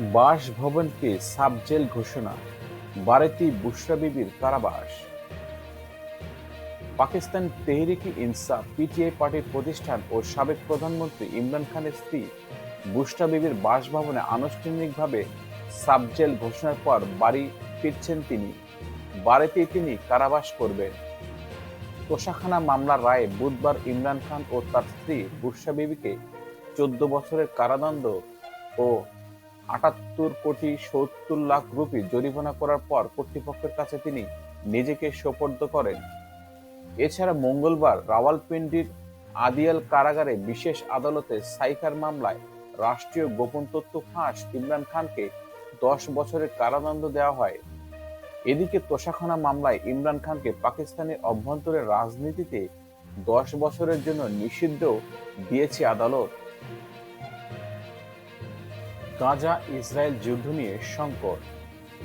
বাসভবনকে sub-jail ঘোষণা, বারেতি বুশরা বিবির কারাবাস। পাকিস্তান তেহরিকি ইনসাফ পিটিআই পার্টির প্রতিষ্ঠান ও সাবেক প্রধানমন্ত্রী ইমরান খানের স্ত্রী বুশরা বিবির বাসভবনে আনুষ্ঠানিকভাবে সাবজেল ঘোষণার পর বাড়ি ফিরছেন তিনি। বাড়িতেই তিনি কারাবাস করবেন। তোষাখানা মামলার রায়ে বুধবার ইমরান খান ও তার স্ত্রী বুশরা বিবিকে চোদ্দ বছরের কারাদণ্ড ও আটাত্তর কোটি সত্তর লাখ রুপি জরিমানা করার পর কর্তৃপক্ষের কাছে তিনি নিজেকে সোপর্দ করেন। এছাড়া মঙ্গলবার রাওয়ালপিন্ডির আদিয়াল কারাগারে বিশেষ আদালতে সাইফার মামলায় রাষ্ট্রীয় গোপন তথ্য ফাঁস ইমরান খানকে দশ বছরের কারাদণ্ড দেওয়া হয়। এদিকে তোষাখানা মামলায় ইমরান খানকে পাকিস্তানের অভ্যন্তরের রাজনীতিতে দশ বছরের জন্য নিষিদ্ধ দিয়েছে আদালত। গাজা ইসরায়েল যুদ্ধ নিয়ে সংকট।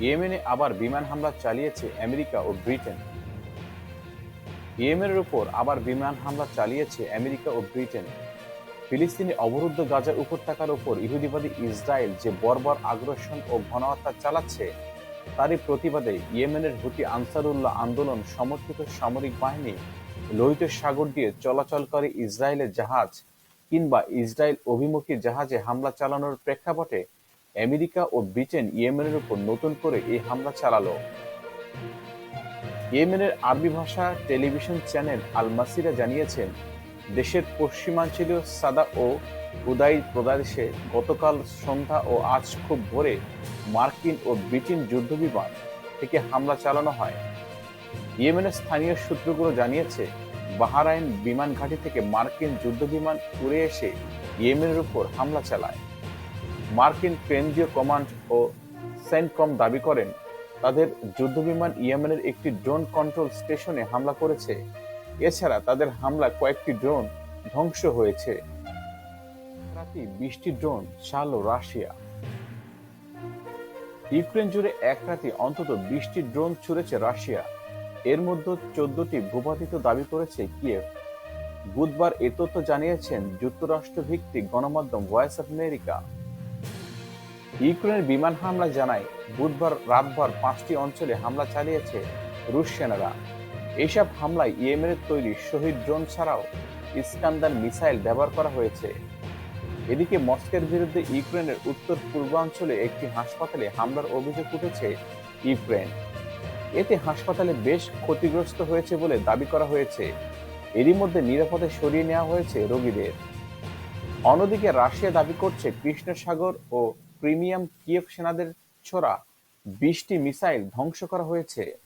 ইয়েমেনে আবার বিমান হামলা চালিয়েছে আমেরিকা ও ব্রিটেন। ইয়েমেনের উপর আবার বিমান হামলা চালিয়েছে আমেরিকা ও ব্রিটেন। ফিলিস্তিনি অবরুদ্ধ গাজা উপত্যকার উপর ইহুদিবাদী ইসরায়েল যে বর্বর আগ্রাসন ও ঘনহত্যা চালাচ্ছে, তারই প্রতিবাদে ইয়েমেনের হুতি আনসারুল্লাহ আন্দোলন সমর্থিত সামরিক বাহিনী লোহিত সাগর দিয়ে চলাচলকারী ইসরায়েলের জাহাজ কিংবা ইসরায়েল অভিমুখী জাহাজে হামলা চালানোর প্রেক্ষাপটে আমেরিকা ও ব্রিটেন ইয়েমেনের উপর নতুন করে এই হামলা চালালো। ইয়েমেনের আরবি ভাষা টেলিভিশন চ্যানেল আল মাসিরা জানিয়েছেন, দেশের পশ্চিমাঞ্চলীয় সাদা ও উদাই প্রদেশে গতকাল সন্ধ্যা ও আজ খুব ভোরে মার্কিন ও ব্রিটেন যুদ্ধবিমান থেকে হামলা চালানো হয়। ইয়েমেনের স্থানীয় সূত্রগুলো জানিয়েছে বাহারাইন বিমান ঘাঁটি থেকে মার্কিন যুদ্ধবিমান উড়ে এসে ইয়েমেনের উপর হামলা চালায়। মার্কিন কেন্দ্রীয় কমান্ড ও সেন্টকম দাবি করেন, তাদের যুদ্ধবিমান ইয়েমেনের একটি ড্রোন কন্ট্রোল স্টেশনে হামলা করেছে। এছাড়া তাদের হামলা কয়েকটি ড্রোন ধ্বংস হয়েছে। রাতে বিশটি ড্রোন চালো রাশিয়া। ইউক্রেন জুড়ে এক রাতে অন্তত বিশটি ড্রোন ছুড়েছে রাশিয়া। এর মধ্যে চোদ্দটি ভূপাতিত দাবি করেছে কিয়েভ। বুধবার এ তথ্য জানিয়েছেন যুক্তরাষ্ট্র ভিত্তিক গণমাধ্যম ভয়েস অফ আমেরিকা। ইউক্রেনের বিমান হামলা জানায় বুধবার রাতভর পাঁচটি অঞ্চলে হামলা চালিয়েছে রুশ সেনারা। এইসব হামলায় ইয়েমেনের তৈরি শহীদ ড্রোন ছাড়াও ইস্কান্দার মিসাইল ব্যবহার করা হয়েছে। এদিকে মস্কের বিরুদ্ধে ইউক্রেনের উত্তর পূর্বাঞ্চলে একটি হাসপাতালে হামলার অভিযোগ উঠেছে ইউক্রেন। এতে হাসপাতালে বেশ ক্ষতিগ্রস্ত হয়েছে বলে দাবি করা হয়েছে। এরই মধ্যে নিরাপদে সরিয়ে নেওয়া হয়েছে রোগীদের। অন্যদিকে রাশিয়া দাবি করছে, কৃষ্ণসাগর ও প্রিমিয়াম কিয়েভ সেনাদের ছোড়া বিশটি মিসাইল ধ্বংস করা হয়েছে।